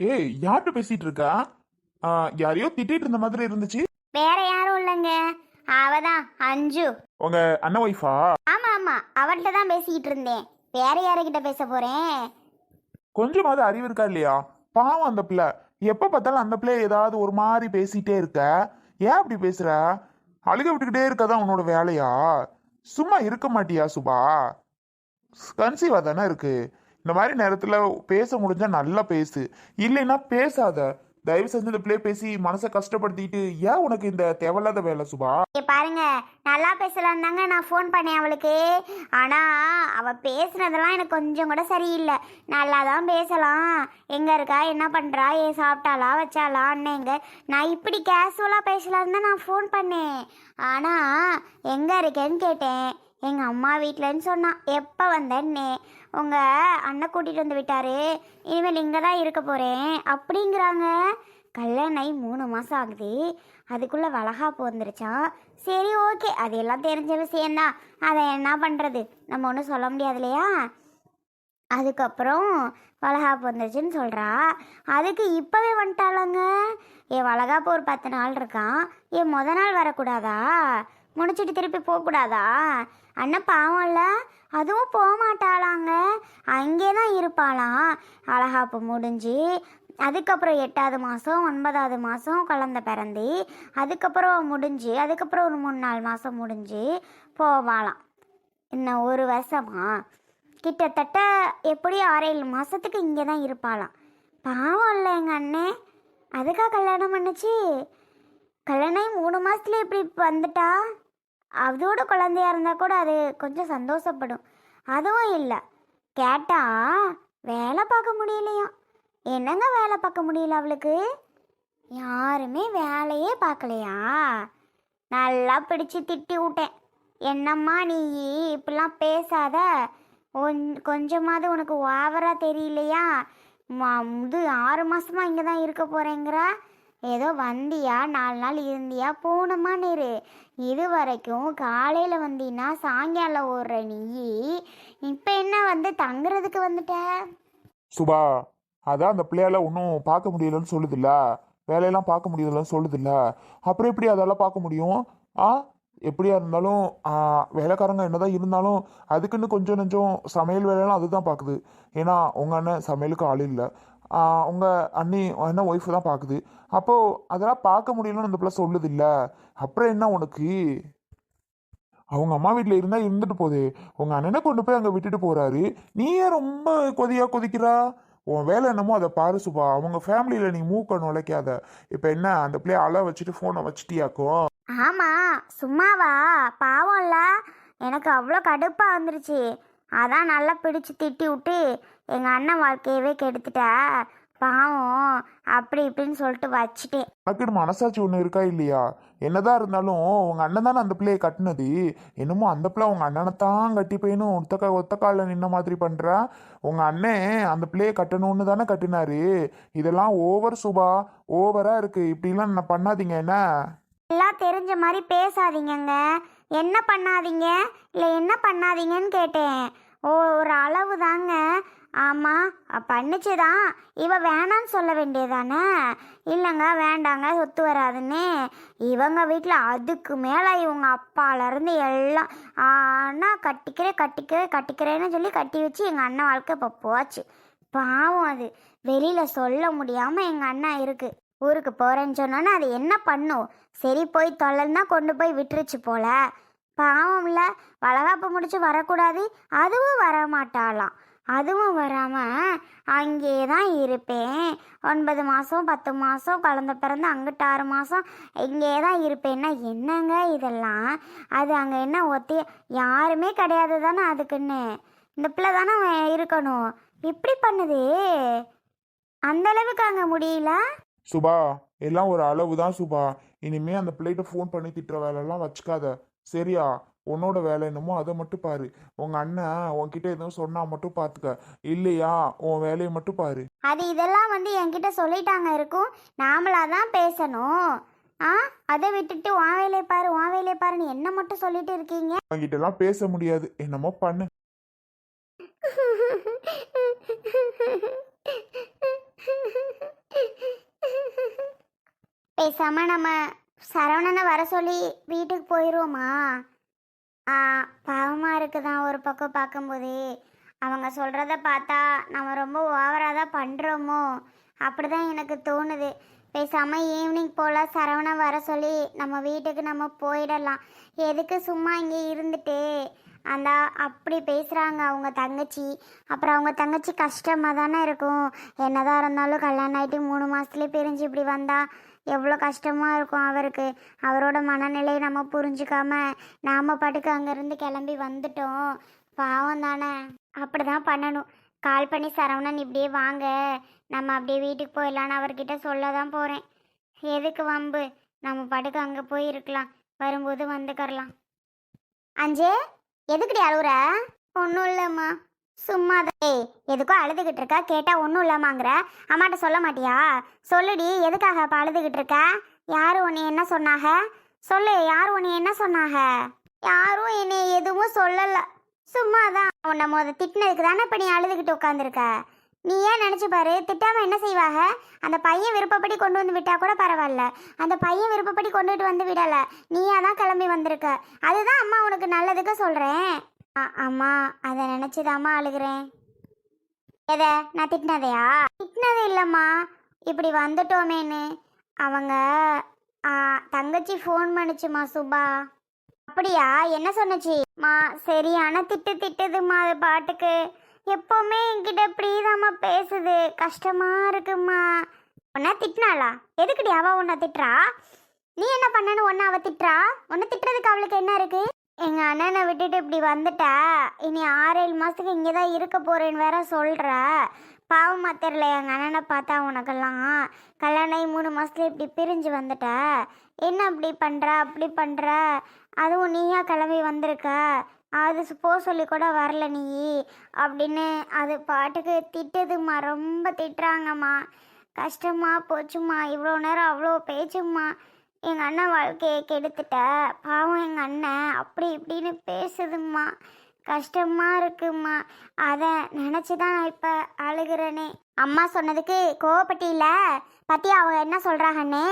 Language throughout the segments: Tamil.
ஏய் யார்கிட்ட பேசிட்டு இருக்கா? யாரையோ திட்டிட்டு இருந்த மாதிரி இருந்துச்சு. வேற யாரும் இல்லைங்க. அவதான் அஞ்சு. உங்க அண்ணன் ஒய்ஃபா ஆமா ஆமா. அவள்கிட்ட தான் பேசிக்கிட்டு இருந்தேன். வேற யாருக்கிட்ட பேச போறேன்? கொஞ்சமாவது அறிவு இருக்கா இல்லையா? பாவம் அந்த பிள்ளை. எப்ப பார்த்தாலும் அந்த பிள்ளை ஏதாவது ஒரு மாதிரி பேசிட்டே இருக்க. ஏன் அப்படி பேசுற? அழுக விட்டுக்கிட்டே இருக்கதான் உன்னோட வேலையா? சும்மா இருக்க மாட்டியா சுபா? கன்சீவா தானே இருக்கு. இந்த மாதிரி நேரத்துல பேச முடிஞ்சா நல்லா பேசு. இல்லைன்னா பேசாத. தயவு செஞ்சு இந்த பிள்ளைய பேசி மனசை கஷ்டப்படுத்திட்டு ஏன் உனக்கு இந்த தேவையில்லாத வேலை சுபா? பாருங்க நல்லா பேசலாம் தாங்க நான் ஃபோன் பண்ணேன் அவளுக்கு. ஆனா அவ பேசுனதெல்லாம் எனக்கு கொஞ்சம் கூட சரியில்லை. நல்லா தான் பேசலாம். எங்க இருக்கா? என்ன பண்றா? ஏ சாப்பிட்டாளா? வச்சாளா? அண்ணேங்க. நான் இப்படி கேஷுவலா பேசலான்னு தான் நான் ஃபோன் பண்ணேன். ஆனா எங்க இருக்கேன்னு கேட்டேன். எங்க அம்மா வீட்டிலன்னு சொன்னான். எப்போ வந்தேன்னே. உங்க அண்ணன் கூட்டிட்டு வந்து விட்டாரு. இனிமேல் இங்கே தான் இருக்க போறேன். அப்படிங்கிறாங்க. கல்யாணம் ஆகி மூணு மாதம் ஆகுது. அதுக்குள்ளே வளகா வந்துருச்சான் சரி ஓகே. அது எல்லாம் தெரிஞ்ச விஷயந்தான் அதை என்ன பண்ணுறது நம்ம ஒன்றும் சொல்ல முடியாது இல்லையா? அதுக்கப்புறம் வளகாப்பு வந்துருச்சுன்னு சொல்கிறா அதுக்கு இப்போவே வந்துட்டாளங்க. என் வளகாப்பு ஒரு பத்து நாள் இருக்கான். என் மொதல் நாள் வரக்கூடாதா? முடிச்சிட்டு திருப்பி போகக்கூடாதா? அண்ணன் பாவம்ல. அதுவும் போக மாட்டாளாங்க அங்கே தான் இருப்பாளாம் அழகாப்பு முடிஞ்சு அதுக்கப்புறம் எட்டாவது மாதம் ஒன்பதாவது மாதம் குழந்த பிறந்து அதுக்கப்புறம் முடிஞ்சு அதுக்கப்புறம் ஒரு மூணு நாலு மாதம் முடிஞ்சு போவாளாம். இன்னும் ஒரு வருஷமா? கிட்டத்தட்ட எப்படியும் ஆறு ஏழு மாதத்துக்கு இங்கே தான் இருப்பாளாம். பாவம் இல்லை எங்கள் அண்ணே. அதுக்காக கல்யாணம் பண்ணுச்சு? கல்யாணம் மூணு மாதத்துல இப்படி வந்துட்டா? அதோட குழந்தையா இருந்தால் கூட அது கொஞ்சம் சந்தோஷப்படும். அதுவும் இல்லை. கேட்டால் வேலை பார்க்க முடியலையாம். என்னங்க வேலை பார்க்க முடியல அவளுக்கு? யாருமே வேலையே பார்க்கலையா? நல்லா பிடிச்சு திட்டி விட்டேன். என்னம்மா நீ இப்படிலாம் பேசாத. ஒன்- கொஞ்சமாவது உனக்கு ஓவராக தெரியலையா? முது இது ஆறு மாதமாக இங்கே தான் இருக்க போகிறேங்கிறா ஏதோ வந்தியா நாலு நாள் இருந்தியா போனமா இரு இது வரைக்கும் காலையில் வந்தீன்னா சாயங்காலம் ஓடுற நீ. இப்போ என்ன வந்து தங்குறதுக்கு வந்துட்ட? சுபா அதான் அந்த பிள்ளையால ஒன்றும் பார்க்க முடியலன்னு சொல்லுதுல்ல. வேலையெல்லாம் பார்க்க முடியலன்னு சொல்லுதுல்ல. அப்புறம் எப்படி அதெல்லாம் பார்க்க முடியும்? ஆ எப்படியா இருந்தாலும் வேலைக்காரங்க என்னதான் இருந்தாலும் அதுக்குன்னு கொஞ்சம் நெஞ்சம் சமையல் வேலையெல்லாம் அதுதான் பார்க்குது. ஏன்னா உங்கள் அண்ணன் சமையலுக்கு ஆள் இல்லை. உங்கள் அண்ணி என்ன ஒய்ஃபு தான் பார்க்குது அப்போது அதெல்லாம் பார்க்க முடியலன்னு அந்த பிள்ளை சொல்லுது இல்லை அப்புறம் என்ன உனக்கு? அவங்க அம்மா வீட்டில் இருந்தால் இருந்துட்டு போதே. உங்கள் அண்ணனை கொண்டு போய் அங்கே விட்டுட்டு போகிறாரு நீ ஏன் ரொம்ப கொதியாக கொதிக்கிறா? உன் வேலை என்னமோ அதை பாரு சுபா. அவங்க ஃபேமிலியில் நீ மூக்க நுழைக்காத. இப்போ என்ன அந்த பிள்ளைய அழ வச்சுட்டு ஃபோனை வச்சுட்டியாக்கும் ஆமாம் சும்மாவா? பாவம்ல. எனக்கு அவ்வளோ கடுப்பாக வந்துருச்சு. அதான் நல்லா பிடிச்சு திட்டி விட்டு எங்கள் அண்ணன் வாழ்க்கையவே கெடுத்துட்டா. பாவம். அப்படி இப்படின்னு சொல்லிட்டு வச்சுட்டேன் உனக்கு மனசாட்சி ஒன்று இருக்கா இல்லையா? என்னதான் இருந்தாலும் உங்க அண்ணன் தானே அந்த பிள்ளையை கட்டினது? என்னமோ அந்த பிள்ளை உங்க அண்ணனை தான் கட்டி போயினும் ஒத்த கா ஒத்த காலில் நின்ன மாதிரி பண்றா? உங்க அண்ணன் அந்த பிள்ளையை கட்டணும்னு தானே கட்டினாரு. இதெல்லாம் ஓவர் சுபா. ஓவரா இருக்கு. இப்படிலாம் பண்ணாதீங்க என்ன? எல்லாம் தெரிஞ்ச மாதிரி பேசாதீங்கங்க. என்ன பண்ணாதீங்க? இல்லை என்ன பண்ணாதீங்கன்னு கேட்டேன். ஓ ஒரு அளவு தாங்க. ஆமாம் பண்ணுச்சு தான் இவ வேணான்னு சொல்ல வேண்டியதானே? இல்லைங்க வேண்டாங்க சொத்து வராதுன்னு. இவங்க வீட்டில் அதுக்கு மேலே இவங்க அப்பாலேருந்து எல்லாம் ஆனால் கட்டிக்கிறேன் கட்டிக்கிறேன் கட்டிக்கிறேன்னு சொல்லி கட்டி வச்சு எங்கள் அண்ணன் வாழ்க்கை இப்போ போச்சு. பாவம் அது. வெளியில் சொல்ல முடியாமல் எங்கள் அண்ணன் இருக்குது ஊருக்கு போகிறேன்னு சொன்னோன்னே அது என்ன பண்ணும்? சரி போய் தொல்லன்னா கொண்டு போய் விட்டுருச்சு போல. பாவம்ல. வளகாப்பு முடிச்சு வரக்கூடாது. அதுவும் வரமாட்டாளாம். அதுவும் வராமல் அங்கே தான் இருப்பேன். ஒன்பது மாதம் பத்து மாதம் குழந்த பிறந்து அங்கிட்டு ஆறு மாதம் இங்கே தான் இருப்பேன்னா என்னங்க இதெல்லாம்? அது அங்கே என்ன ஒத்தி யாருமே கிடையாது தானே அதுக்குன்னு. இந்த பிள்ளை தானே இருக்கணும். இப்படி பண்ணுது. அந்த அளவுக்கு அங்கே முடியல? சுபா எல்லாம் ஒரு அளவு தான் சுபா. இனிமே அந்த பிள்ளைகிட்ட ஃபோன் பண்ணி திட்டுற வேலைலாம் வச்சுக்காத. சரியா? உன்னோட வேலை என்னமோ அதை மட்டும் பாரு. உங்க அண்ணன் உன்கிட்ட எதுவும் சொன்னா மட்டும் பாத்துக்க. இல்லையா? உன் வேலையை மட்டும் பாரு. அது இதெல்லாம் வந்து என்கிட்ட சொல்லிட்டாங்க இருக்கும் நாமளா தான் பேசணும். ஆ? அதை விட்டுட்டு உன் வேலையை பாரு உன் வேலையை பாருன்னு என்ன மட்டும் சொல்லிட்டு இருக்கீங்க? அவங்கிட்ட எல்லாம் பேச முடியாது. என்னமோ பண்ணு. பேசாம நம்ம சரவணனை வர சொல்லி வீட்டுக்கு போயிடுவோமா பாவமாக இருக்குதான் ஒரு பக்கம் பார்க்கும்போதே அவங்க சொல்கிறத பார்த்தா நம்ம ரொம்ப ஓவராக தான் பண்ணுறோமோ அப்படி தான் எனக்கு தோணுது. பேசாமல் ஈவினிங் போல் சரவணன் வர சொல்லி நம்ம வீட்டுக்கு நம்ம போயிடலாம். எதுக்கு சும்மா இங்கே இருந்துட்டு? அந்த அப்படி பேசுகிறாங்க அவங்க தங்கச்சி. அப்புறம் அவங்க தங்கச்சி கஷ்டமாக தானே இருக்கும். என்னதான் இருந்தாலும் கல்யாணம் ஆகிட்டு மூணு மாதத்துலேயே பிரிஞ்சு இப்படி வந்தால் எவ்வளோ கஷ்டமாக இருக்கும் அவருக்கு. அவரோட மனநிலையை நம்ம புரிஞ்சுக்காம நாம் பாட்டுக்கு அங்கேருந்து கிளம்பி வந்துட்டோம். பாவம் தானே. அப்படி தான் பண்ணணும். கால் பண்ணி சரவணன் இப்படியே வாங்க. நம்ம அப்படியே வீட்டுக்கு போயிடலான்னு அவர்கிட்ட சொல்ல தான் போகிறேன் எதுக்கு வம்பு? நம்ம பாட்டுக்கு அங்கே போய் இருக்கலாம். வரும்போது வந்துக்கரலாம் அஞ்சே எதுக்குடி அழுகுற ஒன்றும் இல்லைம்மா. சும்மாதே எதுக்கோ அழுதுகிட்டு இருக்கா? கேட்டால் ஒன்றும் இல்லாமாங்கிற. அம்மாட்ட சொல்ல மாட்டியா? சொல்லுடி எதுக்காக இப்போ அழுதுகிட்டு இருக்க? யார் உன்னை என்ன சொன்னாக? சொல்லு யார் உன்னை என்ன சொன்னாங்க யாரும் என்னை எதுவும் சொல்லலை. சும்மா தான் உன்னை முத திட்டினதுக்கு தானே இப்போ நீ அழுதுகிட்டு உட்காந்துருக்க நீ ஏன் நினச்சி பாரு? திட்டாமல் என்ன செய்வாங்க அந்த பையன் விருப்பப்படி கொண்டு வந்து விட்டால் கூட பரவாயில்ல. அந்த பையன் விருப்பப்படி கொண்டுட்டு வந்து விடலை. நீயா தான் கிளம்பி வந்திருக்க. அதுதான் அம்மா உனக்கு நல்லதுக்கு சொல்கிறேன் அம்மா அதை நினச்சிதாம்மா அழுகிறேன். எதை நான் திட்டினதையா? திட்டினது இல்லைம்மா. இப்படி வந்துட்டோமேன்னு. அவங்க தங்கச்சி ஃபோன் பண்ணுச்சுமா சுபா. அப்படியா? என்ன சொன்னச்சிம்மா சரியான திட்டு திட்டுதுமா அது பாட்டுக்கு. எப்போவுமே என்கிட்ட இப்படிதாம்மா பேசுது. கஷ்டமா இருக்குமா உன்னை திட்டினாளா? எதுக்குடி அவ உன்னை திட்டுறா? நீ என்ன பண்ணனு உன்னை அவ திட்டுறா? உன்னை திட்டுறதுக்கு அவளுக்கு என்ன இருக்கு? எங்க அண்ணனை விட்டுட்டு இப்படி வந்துட்டா? இனி ஆறு ஏழு மாசத்துக்கு இங்கே தான் இருக்க போறேன்னு வேற சொல்ற. பாவமாக தெரியல எங்க அண்ணனை பார்த்தா உனக்கெல்லாம். கல்யாணம் மூணு மாசத்துல இப்படி பிரிஞ்சு வந்துட்ட. என்ன அப்படி பண்ற அப்படி பண்ற? அதுவும் நீயா கிளம்பி வந்திருக்க. அது போ சொல்லி கூட வரல நீ. அப்படின்னு அது பாட்டுக்கு திட்டுதும்மா. ரொம்ப திட்டுறாங்கம்மா. கஷ்டமா போச்சும்மா. இவ்வளோ நேரம் அவ்வளோ பேச்சும்மா. எங்கள் அண்ணன் வாழ்க்கையை கெடுத்துட்ட. பாவம் எங்கள் அண்ணன். அப்படி இப்படின்னு பேசுதும்மா. கஷ்டமாக இருக்கும்மா. அதை நினச்சி தான் நான் இப்போ அழுகிறேனே. அம்மா சொன்னதுக்கு கோவப்பட்டியில? பற்றி அவங்க என்ன சொல்கிறாங்கன்னே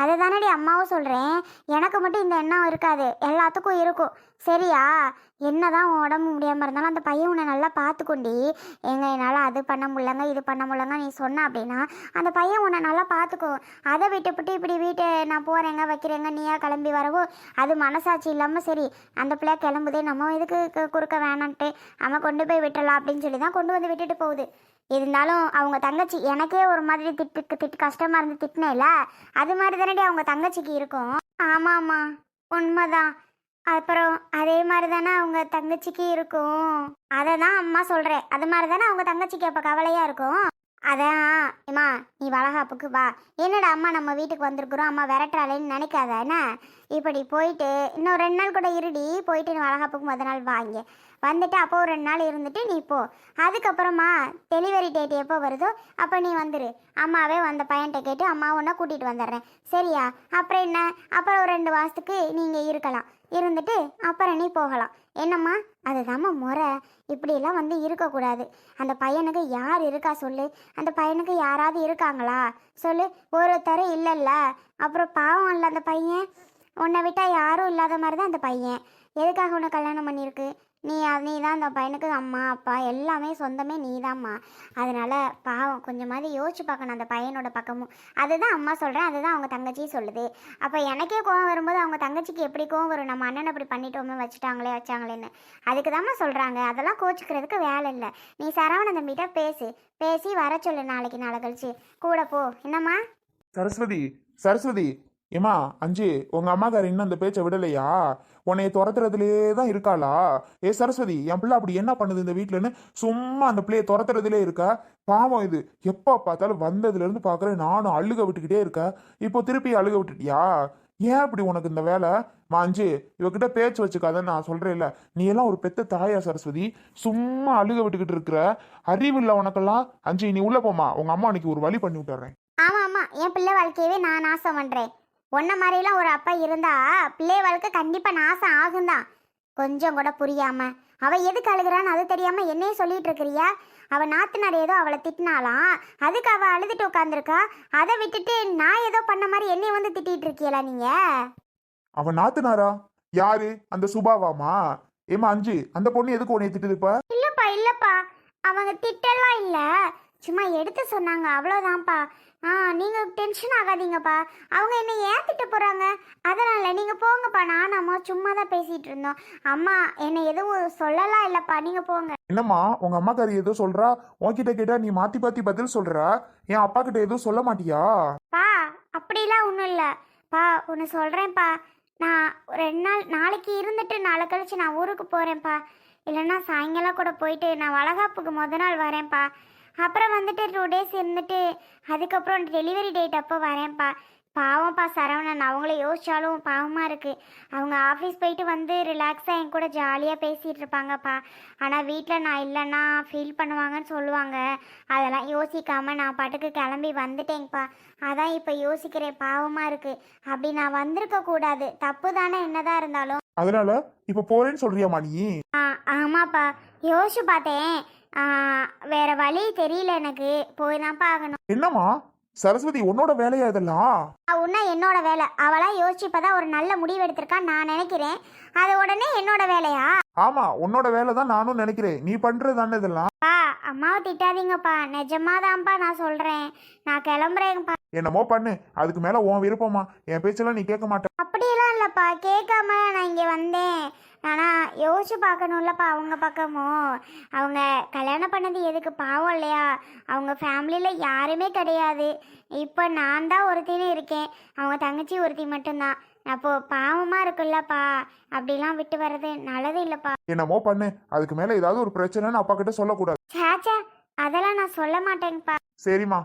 அதை தானடி அம்மாவும் சொல்கிறேன் எனக்கு மட்டும் இந்த எண்ணம் இருக்காது. எல்லாத்துக்கும் இருக்கும். சரியா? என்ன தான் உடம்பு முடியாமல் இருந்தாலும் அந்த பையன் உன்னை நல்லா பார்த்துக்கொண்டி. எங்க என்னால் அது பண்ண முடியலங்க இது பண்ண முடியலங்க நீ சொன்ன அப்படின்னா அந்த பையன் உன்னை நல்லா பார்த்துக்கோ அதை விட்டுப்புட்டு இப்படி வீட்டை நான் போகிறேங்க வைக்கிறேங்க நீயா கிளம்பி வரவோ? அது மனசாட்சி இல்லாமல் சரி அந்த பிள்ளை கிளம்புதே நம்ம இதுக்கு குறுக்க வேணான்ட்டு நம்ம கொண்டு போய் விட்டலாம் அப்படின்னு சொல்லி தான் கொண்டு வந்து விட்டுட்டு போகுது. இருந்தாலும் அவங்க தங்கச்சி எனக்கே ஒரு மாதிரி திட்டு திட்டு கஷ்டமாக இருந்து திட்டினேல அது மாதிரி தானடி அவங்க தங்கச்சிக்கு இருக்கும். ஆமாம்மா உண்மைதான். அப்புறம் அதே மாதிரி தானே அவங்க தங்கச்சிக்கு இருக்கும். அதை தான் அம்மா சொல்கிறேன் அது மாதிரி தானே அவங்க தங்கச்சிக்கு அப்போ கவலையாக இருக்கும்? அதான் ஏம்மா நீ வளகாப்புக்கு வா. என்னடா அம்மா நம்ம வீட்டுக்கு வந்திருக்கிறோம்? அம்மா விரட்டுறாளேன்னு நினைக்காத என்ன? இப்படி போயிட்டு இன்னும் ரெண்டு நாள் கூட இருடி. போயிட்டு நீ வளகாப்புக்கு முத நாள் வாங்க. வந்துட்டு அப்போ ஒரு ரெண்டு நாள் இருந்துட்டு நீ போ. அதுக்கப்புறமா டெலிவரி டேட் எப்போ வருதோ அப்போ நீ வந்துடு அம்மாவே வந்த பையன்கிட்ட கேட்டு அம்மா உன்னை கூட்டிகிட்டு வந்துடுறேன். சரியா? அப்புறம் என்ன? அப்புறம் ஒரு ரெண்டு மாதத்துக்கு நீங்கள் இருக்கலாம். இருந்துட்டு அப்புறம் நீ போகலாம். என்னம்மா? அதுதாம்மா முறை. இப்படிலாம் வந்து இருக்கக்கூடாது. அந்த பையனுக்கு யார் இருக்கா சொல்லு. அந்த பையனுக்கு யாராவது இருக்காங்களா? சொல்லு. ஒருத்தர் இல்லைல்ல. அப்புறம் பாவம் இல்லை அந்த பையன். உன்னை விட்டால் யாரும் இல்லாத மாதிரி தான் அந்த பையன். எதுக்காக உன்னை கல்யாணம் பண்ணியிருக்கு? நீ நீ தான் அந்த பையனுக்கு அம்மா அப்பா எல்லாமே சொந்தமே நீ தான்மா அதனால் பாவம் கொஞ்சமாவது யோசிச்சு பார்க்கணும் அந்த பையனோட பக்கமும். அதுதான் அம்மா சொல்கிறேன் அதுதான் அவங்க தங்கச்சியும் சொல்லுது. அப்போ எனக்கே கோவம் வரும்போது அவங்க தங்கச்சிக்கு எப்படி கோவம் வரும்? நம்ம அண்ணன் அப்படி பண்ணிட்டோமே வச்சுட்டாங்களே வச்சாங்களேன்னு. அதுக்கு தாம்மா சொல்கிறாங்க அதெல்லாம் கோச்சிக்கிறதுக்கு வேலை இல்லை. நீ சரவண தம்பிகிட்ட பேசு. பேசி வர சொல்லு நாளைக்கு நாளை கழிச்சு. கூட போ. என்னம்மா? சரஸ்வதி சரஸ்வதி. ஏமா அஞ்சு உங்க அம்மாக்கார இன்னும் அந்த பேச்சை விடலையா? உன்னைய துரத்துறதுலே தான் இருக்காளா? ஏ சரஸ்வதி என் பிள்ளை அப்படி என்ன பண்ணுது இந்த வீட்டுலன்னு சும்மா அந்த பிள்ளைய துரத்துறதுலே இருக்கா? பாவம் இது. எப்போ பார்த்தாலும் வந்ததுல இருந்து பார்க்குறேன் நானும் அழுக விட்டுக்கிட்டே இருக்க? இப்போ திருப்பி அழுக விட்டுட்டியா? ஏன் அப்படி உனக்கு இந்த வேலை? மா அஞ்சு இவகிட்ட பேச்சு வச்சுக்காதன்னு நான் சொல்கிறேன்ல நீ எல்லாம் ஒரு பெத்த தாயா சரஸ்வதி? சும்மா அழுக விட்டுக்கிட்டு இருக்கிற? அறிவு இல்லை உனக்கெல்லாம்? அஞ்சு நீ உள்ள போமா உங்க அம்மா அன்னைக்கு ஒரு வழி பண்ணி விட்டுறேன். ஆமாம் ஆமாம் என் பிள்ளை வாழ்க்கையவே நான் நாசம் பண்ணுறேன் உன்ன மாதிரிலாம் ஒரு அப்பா இருந்தா பிள்ளை வாழ்க்கை கண்டிப்பா நாசம் ஆகும்தான். கொஞ்சம் கூட புரியாம. அவ எதுக்கு அழுகுறான்னு அது தெரியாம என்னையே சொல்லிட்டு இருக்கிறியா? அவ நாத்தனார் ஏதோ அவளை திட்டினாலாம் அதுக்கு அவ அழுதுட்டு உட்காந்துருக்கா அதை விட்டுட்டு நான் ஏதோ பண்ண மாதிரி என்னைய வந்து திட்டிட்டு இருக்கீங்களா நீங்க? அவன் நாத்துனாரா? யாரு? அந்த சுபாவாமா ஏமா அஞ்சு அந்த பொண்ணு எதுக்கு உன்னை திட்டுதுப்பா இல்லப்பா இல்லப்பா. அவங்க திட்டலாம் இல்ல. சும்மா எடுத்து சொன்னாங்க. அவ்வளோதான்ப்பா ஆ நீங்க டென்ஷன் ஆகாதீங்கப்பா. அவங்க என்ன ஏன் திட்ட போறாங்க? அதனால நீங்க போங்கப்பா. நான் அம்மா சும்மா தான் பேசிட்டு இருந்தோம். அம்மா என்னை எதுவும் சொல்லலாம் இல்லப்பா? நீங்க போங்க. என்னம்மா உங்க அம்மாக்காரி ஏதோ சொல்றா? உன்கிட்ட கேட்டா நீ மாத்தி மாத்தி பதில் சொல்ற? என் அப்பா கிட்ட எதுவும் சொல்ல மாட்டியா? பா அப்படிலாம் ஒன்றும் இல்லை. பா ஒன்று சொல்கிறேன்ப்பா நான் ரெண்டு நாள் நாளைக்கு இருந்துட்டு நாளை கழிச்சு நான் ஊருக்கு போகிறேன்ப்பா இல்லைன்னா சாயங்காலம் கூட போயிட்டு நான் வளகாப்புக்கு முத நாள் வரேன்ப்பா. அப்புறம் வந்துட்டு டூ டேஸ் இருந்துட்டு அதுக்கப்புறம் டெலிவரி டேட் அப்போ வரேன்ப்பா பாவம்ப்பா சரவணன். அவங்கள யோசிச்சாலும் பாவமாக இருக்குது அவங்க ஆஃபீஸ் போயிட்டு வந்து ரிலாக்ஸாக என் கூட ஜாலியாக பேசிகிட்டு இருப்பாங்கப்பா ஆனால் வீட்டில் நான் இல்லைன்னா ஃபீல் பண்ணுவாங்கன்னு சொல்லுவாங்க. அதெல்லாம் யோசிக்காம நான் பாட்டுக்கு கிளம்பி வந்துட்டேங்கப்பா அதான் இப்போ யோசிக்கிறேன். பாவமாக இருக்கு. அப்படி நான் வந்திருக்க கூடாது. தப்பு தானே என்னதான் இருந்தாலும். அதனால இப்ப போறேன்னு சொல்றியாமா நீ ஆ ஆமாப்பா யோசிச்சு பார்த்தேன். வேற வழி தெரியல எனக்கு. போய் தான்ப்பா ஆகணும். என்னம்மா? சரஸ்வதி உன்னோட வேலையா இதெல்லாம் உன்ன என்னோட வேலை. அவளா யோசிச்சு இப்பதான் ஒரு நல்ல முடிவு எடுத்திருக்கான்னு நான் நினைக்கிறேன். அது உடனே என்னோட வேலையா? ஆமா உன்னோட வேலை தான் நானும் நினைக்கிறேன். நீ பண்றது தானே இதெல்லாம் பா அம்மாவை திட்டாதீங்கப்பா. நிஜமாதான்ப்பா நான் சொல்றேன். நான் கிளம்புறேன்ப்பா. என்னமோ பண்ணு. அதுக்கு மேல உன் விருப்பமா? என் பேச்செல்லாம் நீ கேட்க மாட்ட. அப்படியெல்லாம் இல்லைப்பா. கேட்காம நான் இங்கே வந்தேன். ஆனால் யோசிச்சு பார்க்கணும்லப்பா அவங்க பக்கமும் அவங்க கல்யாணம் பண்ணது எதுக்கு? பாவம் இல்லையா? அவங்க ஃபேமிலியில் யாருமே கிடையாது. இப்போ நான் தான் ஒருத்தின்னு இருக்கேன். அவங்க தங்கச்சி ஒருத்தி மட்டும்தான். அப்போ பாவமாக இருக்குல்லப்பா. அப்படிலாம் விட்டு வர்றது நல்லது இல்லைப்பா. என்னமோ பண்ணு. அதுக்கு மேல ஏதாவது ஒரு பிரச்சனைன்னு அப்பா கிட்ட சொல்லக்கூடாது. சேச்சா அதெல்லாம் நான் சொல்ல மாட்டேங்கப்பா சரிம்மா.